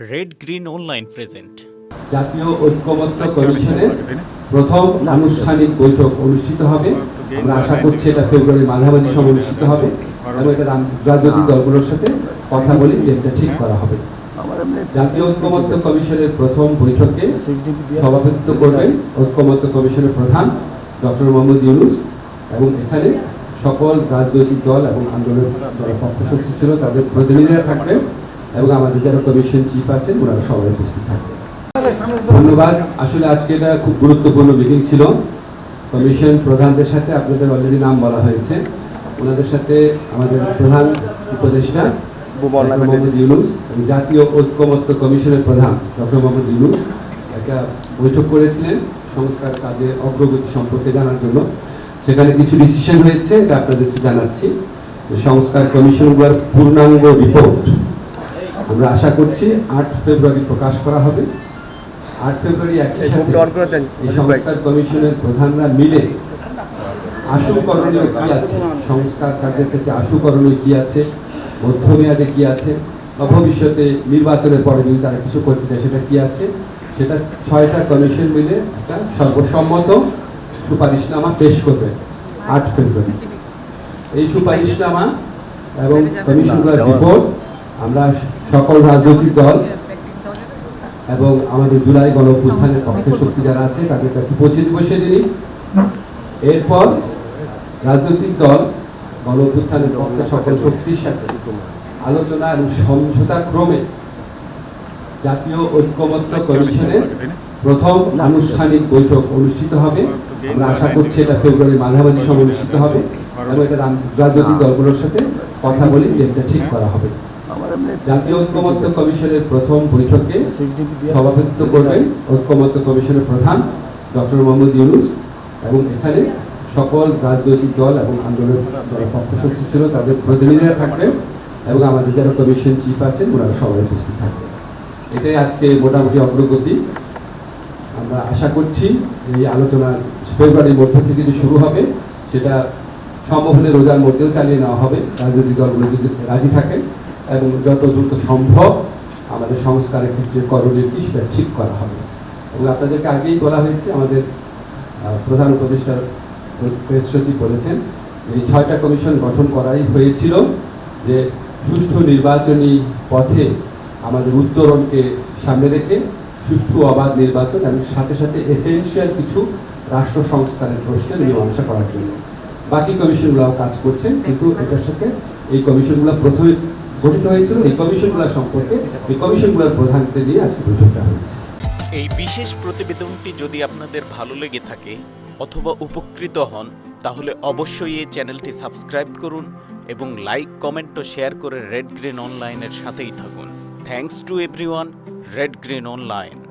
Red green online present জাতীয় ঐক্যমত্য কমিশনের প্রথম আনুষ্ঠানিক বৈঠক অনুষ্ঠিত হবে। আমরা আশা করছি এটা ফেব্রুয়ারি মাঝামাঝি সময় অনুষ্ঠিত হবে এবং এটা রাজনৈতিক দলগুলোর সাথে কথা বলি যে এটা ঠিক করা হবে। জাতীয় ঐক্যমত্য কমিশনের প্রথম বৈঠকে সভাপতিত্ব করবেন ঐক্যমত্য কমিশনের প্রধান ডক্টর মোহাম্মদ ইউনুস এবং এখানে সকল রাজনৈতিক দল এবং আন্দোলনের যারা পক্ষশক্তি ছিল তাদের প্রতিনিধিরা থাকবেন। এবং আমাদের যারা কমিশন চিফ আছেন ওনারা সবাই উপস্থিত থাকবেন। ধন্যবাদ। আসলে আজকে এটা খুব গুরুত্বপূর্ণ মিটিং ছিল। কমিশন প্রধানদের সাথে আপনাদের অলরেডি নাম বলা হয়েছে। ওনাদের সাথে আমাদের প্রধান উপদেষ্টা মোহাম্মদ ইউনুস এবং জাতীয় ঐক্যমত্য কমিশনের প্রধান ডক্টর মোহাম্মদ ইউনুস একটা বৈঠক করেছিলেন সংস্কার কাজের অগ্রগতি সম্পর্কে জানার জন্য। সেখানে কিছু ডিসিশন হয়েছে এটা আপনাদেরকে জানাচ্ছি। সংস্কার কমিশনগুলোর পূর্ণাঙ্গ রিপোর্ট আমরা আশা করছি আট ফেব্রুয়ারি প্রকাশ করা হবে। আট ফেব্রুয়ারি একই সাথে এই সংস্কার কমিশনের প্রধানরা মিলে আশু করণীয় কি আছে? সংস্কার কাজের ক্ষেত্রে আশু করণীয় কি আছে? মধ্যমেয়াদে কি আছে? বা ভবিষ্যতে নির্বাচনের পরে যদি তারা কিছু করতে চায় সেটা কি আছে? সেটা ছয়টা কমিশন মিলে একটা সর্বসম্মত সুপারিশনামা পেশ করবে আট ফেব্রুয়ারি। এই সুপারিশনামা এবং কমিশনগুলোর রিপোর্ট আমরা সকল রাজনৈতিক দল এবং আমাদের জুলাই গণ অভ্যুত্থানের পক্ষে শক্তি যারা আছে, তাদের কাছে পৌঁছে দিব সেদিনই। এরপর রাজনৈতিক দল গণ অভ্যুত্থানের পক্ষে সকল শক্তির সাথে আলোচনা এবং সমঝোতা ক্রমে জাতীয় ঐক্যমত্য কমিশনের প্রথম আনুষ্ঠানিক বৈঠক অনুষ্ঠিত হবে। আমরা আশা করছি এটা ফেব্রুয়ারি মাঝামাঝি সময় অনুষ্ঠিত হবে এবং এটা রাজনৈতিক দলগুলোর সাথে কথা বলি এটা ঠিক করা হবে। জাতীয় ঐক্যমত্য কমিশনের প্রথম বৈঠকে সভাপতিত্ব করবেন ঐক্যমত্য কমিশনের প্রধান ডক্টর মোহাম্মদ ইউনুস এবং এখানে সকল রাজনৈতিক দল এবং আন্দোলনের পক্ষশক্তি ছিল তাদের প্রতিনিধিরা থাকবেন এবং আমাদের যারা কমিশন চিফ আছেন ওনারা সবাই উপস্থিত থাকবেন। এটাই আজকে মোটামুটি অগ্রগতি। আমরা আশা করছি এই আলোচনা ফেব্রুয়ারির মধ্য থেকে যে শুরু হবে সেটা সম্ভব হলে রোজার মধ্যেও চালিয়ে নেওয়া হবে। রাজনৈতিক দলগুলো যদি রাজি থাকে এবং যত দ্রুত সম্ভব আমাদের সংস্কারের ক্ষেত্রে করণীয় কি সেটা ঠিক করা হবে। এবং আপনাদেরকে আগেই বলা হয়েছে, আমাদের প্রধান উপদেষ্টার প্রেস বলেছেন, এই ছয়টা কমিশন গঠন করাই হয়েছিল যে সুষ্ঠু নির্বাচনী পথে আমাদের উত্তরণকে সামনে রেখে সুষ্ঠু অবাধ নির্বাচন এবং সাথে সাথে এসেনশিয়াল কিছু রাষ্ট্র সংস্কারের প্রশ্নে মীমাংসা করার জন্য। বাকি কমিশনগুলোও কাজ করছেন কিন্তু এটার সাথে এই কমিশনগুলো প্রথমে গঠিত হয়েছিল। এই সম্পর্কে, এই কমিশনগুলোর প্রধানকে নিয়ে আজকে বৈঠকটা হয়েছে। এই বিশেষ প্রতিবেদনটি যদি আপনাদের ভালো লেগে থাকে অথবা উপকৃত হন, তাহলে অবশ্যই এই চ্যানেলটি সাবস্ক্রাইব করুন এবং লাইক, কমেন্ট ও শেয়ার করে রেড গ্রিন অনলাইনের সাথেই থাকুন। Thanks to everyone red green online